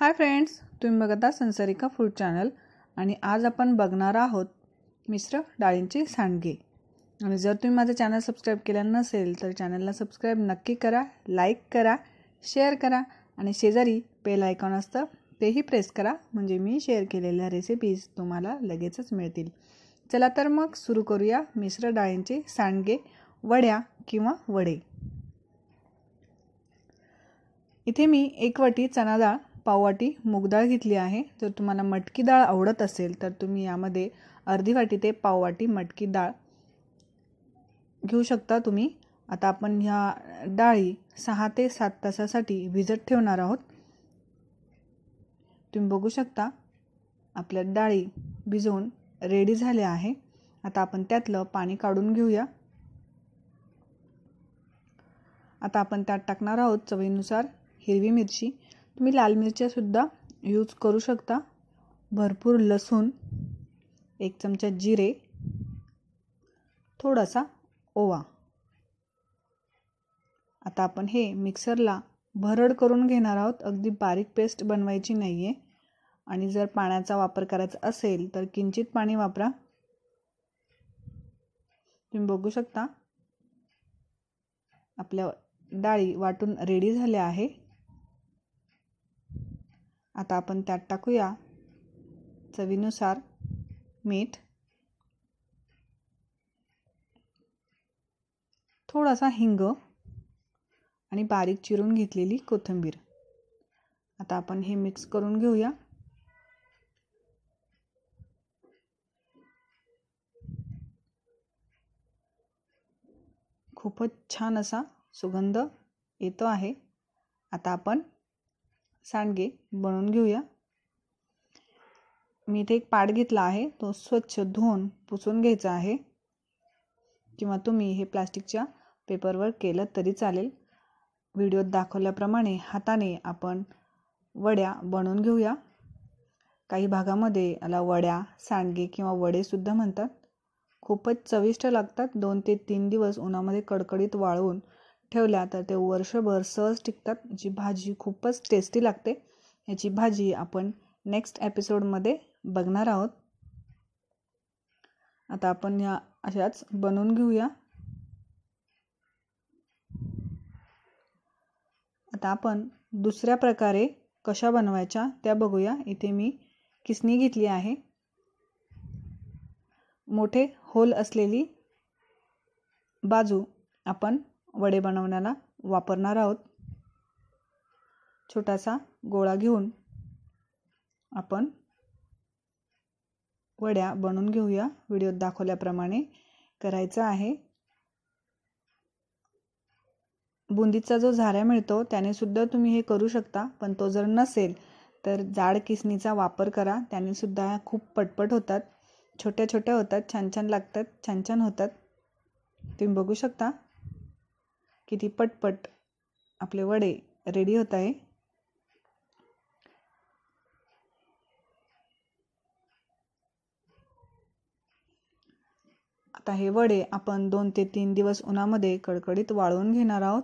Hi friends तुम्ही बघता संसारिका food channel आणि आज आपण बघणार आहोत मिश्र डाळींचे सांडगे. आणि जर तुम्ही माझं चॅनल सबस्क्राईब केलं नसेल तर चॅनलला सबस्क्राईब नक्की करा लाईक करा शेअर करा आणि शेजारी बेल आयकॉन असतं तेही प्रेस करा. म्हणजे मी शेअर केलेल्या रेसिपीज तुम्हाला लगेचच मिळतील. चला तर मग सुरू करूया मिश्र डाळींचे सांडगे वड्या किंवा वडे. इथे मी एक वाटी चणा डाळ पाववाटी मूगडाळ घेतली आहे. जर तुम्हाला मटकी डाळ आवडत असेल तर तुम्ही यामध्ये अर्धी वाटी ते पाववाटी मटकी डाळ घेऊ शकता तुम्ही. आता आपण ह्या डाळी सहा ते सात तासासाठी भिजत ठेवणार आहोत. तुम्ही बघू शकता आपल्या डाळी भिजवून रेडी झाल्या आहे. आता आपण त्यातलं पाणी काढून घेऊया. आता आपण त्यात टाकणार आहोत चवीनुसार हिरवी मिरची. तुम्ही लाल मिरच्यासुद्धा यूज करू शकता. भरपूर लसूण एक चमचा जिरे थोडासा ओवा. आता आपण हे मिक्सरला भरड करून घेणार आहोत. अगदी बारीक पेस्ट बनवायची नाही आहे आणि जर पाण्याचा वापर करायचा असेल तर किंचित पाणी वापरा. तुम्ही बघू शकता. आपल्या डाळी वाटून रेडी झाल्या आहे. आता आपण त्यात टाकूया. चवीनुसार मीठ. थोडासा हिंग. आणि बारीक चिरून घेतलेली कोथिंबीर. आता आपण हे मिक्स करून घेऊया. खूपच छान असा सुगंध येतो आहे. आता आपण सांडगे बनवून घेऊया. मी इथे एक पाड घेतला आहे. तो स्वच्छ धुवून पुसून घ्यायचा आहे. किंवा तुम्ही हे प्लास्टिकच्या पेपरवर केलं तरी चालेल. व्हिडिओत दाखवल्याप्रमाणे हाताने आपण वड्या बनवून घेऊया. काही भागामध्ये याला वड्या सांडगे किंवा वडेसुद्धा म्हणतात. खूपच चविष्ट लागतात. दोन ते तीन दिवस उन्हामध्ये कडकडीत वाळवून ठेवल्या. तर ते वर्षभर सहज टिकतात. जी भाजी खूपच टेस्टी लागते याची भाजी आपण नेक्स्ट एपिसोडमध्ये बघणार आहोत. आता आपण या अशाच बनवून घेऊया. आता आपण दुसऱ्या प्रकारे कशा बनवायच्या त्या बघूया. इथे मी किसणी घेतली आहे. मोठे होल असलेली बाजू आपण वडे बनवण्याला वापरणार आहोत. छोटासा गोळा घेऊन आपण वड्या बनवून घेऊया. व्हिडिओत दाखवल्याप्रमाणे करायचं आहे. बुंदीचा जो झाऱ्या मिळतो त्याने सुद्धा तुम्ही हे करू शकता पण तो जर नसेल तर जाड किसणीचा वापर करा. त्याने सुद्धा खूप पटपट होतात. छोट्या छोट्या होतात छान छान लागतात छान छान होतात. तुम्ही बघू शकता. किती पटपट आपले वडे रेडी होत आहे. आता हे वडे आपण दोन ते तीन दिवस उन्हामध्ये कडकडीत वाळवून घेणार आहोत.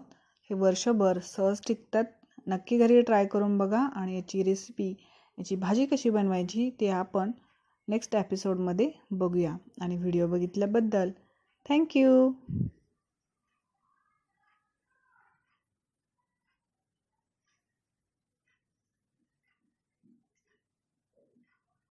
हे वर्षभर सहज टिकतात. नक्की घरी ट्राय करून बघा आणि याची रेसिपी याची भाजी कशी बनवायची ते आपण नेक्स्ट एपिसोडमध्ये बघूया. आणि व्हिडिओ बघितल्याबद्दल थँक्यू